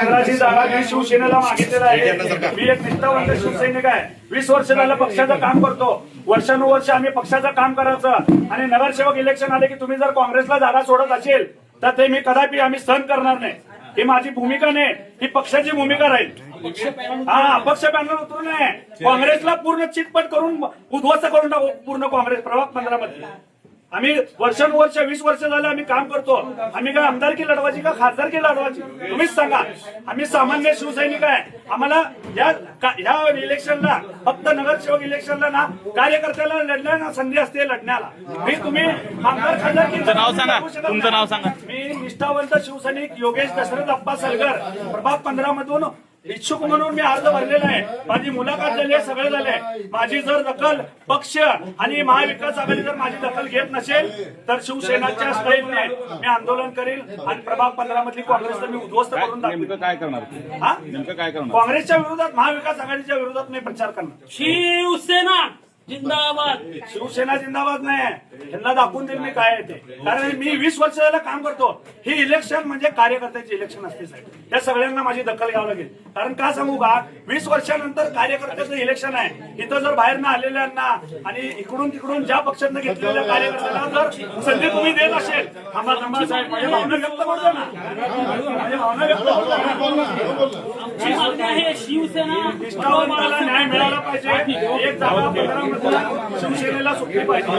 पंधराची जागा मी शिवसेनेला मागितलेला आहे. मी एक निष्ठावंत शिवसैनिक आहे. वीस वर्ष झालं पक्षाचं काम करतो. वर्षानुवर्ष आम्ही पक्षाचं काम करायचं. आणि नगरसेवक इलेक्शन आले की तुम्ही जर काँग्रेसला जागा सोडत असेल तर ते मी कदापि आम्ही सहन करणार नाही. ही माझी भूमिका नाही. ही पक्षाची भूमिका राहील. हा अपक्ष पॅनल उतरू नये. काँग्रेसला पूर्ण चितपट करून उद्ध्वस्त करून टाकू पूर्ण काँग्रेस. प्रभाग पंधरा मध्ये आम्ही वर्षानुवर्ष वीस वर्ष झालं आम्ही काम करतो. आम्ही काय आमदारकी लढवायची का खासदारकी लढवायची? तुम्हीच सांगा. आम्ही सामान्य शिवसैनिक आहे. आम्हाला या ह्या इलेक्शनला फक्त नगरसेवक इलेक्शनला ना कार्यकर्त्याला लढल्या ना संधी असते लढण्याला. मी तुम्ही आमदार खासदार तुमचं नाव सांगा. तुमचं नाव सांगा. मी निष्ठावंत शिवसैनिक योगेश दशरथ अप्पा सलगर प्रभाग पंधरा मधून इच्छुक म्हणून मी अर्ज भरलेला आहे. माझी मुलाखत झाली आहे सगळं झालंय माझी जर दखल पक्ष आणि महाविकास आघाडी जर माझी दखल घेत नसेल तर शिवसेनाच्या स्टाईलने मी आंदोलन करेल आणि प्रभाग पंधरा मधली काँग्रेसला मी उद्ध्वस्त करून दाखवेल काय करणार हा? नेमकं काय करणार? काँग्रेसच्या विरोधात महाविकास आघाडीच्या विरोधात मी प्रचार करणार. शिवसेना! जिंदाबाद. शिवसेना जिंदाबाद नाही यांना दाखवून देईल मी काय येते कारण मी वीस वर्ष झालं काम करतो. ही इलेक्शन म्हणजे कार्यकर्त्याचे इलेक्शन असते साहेब. त्या सगळ्यांना माझी दखल घ्यावं लागेल. कारण का सांगू का? वीस वर्षानंतर कार्यकर्त्याचं इलेक्शन आहे. इथं जर बाहेर आलेल्यांना आणि इकडून तिकडून ज्या पक्षांना घेतलेल्या कार्यकर्त्यांना जर संधी तुम्ही देत असेल थांबा थांबा साहेब माझ्या भावना व्यक्त करतो ना. माझ्या भावना व्यक्त करतो ना. आमची मागणी आहे शिवसेना निष्ठावंताला न्याय मिळाला पाहिजे. एक जागा पंधरामध्ये शिवसेनेला सुटली पाहिजे.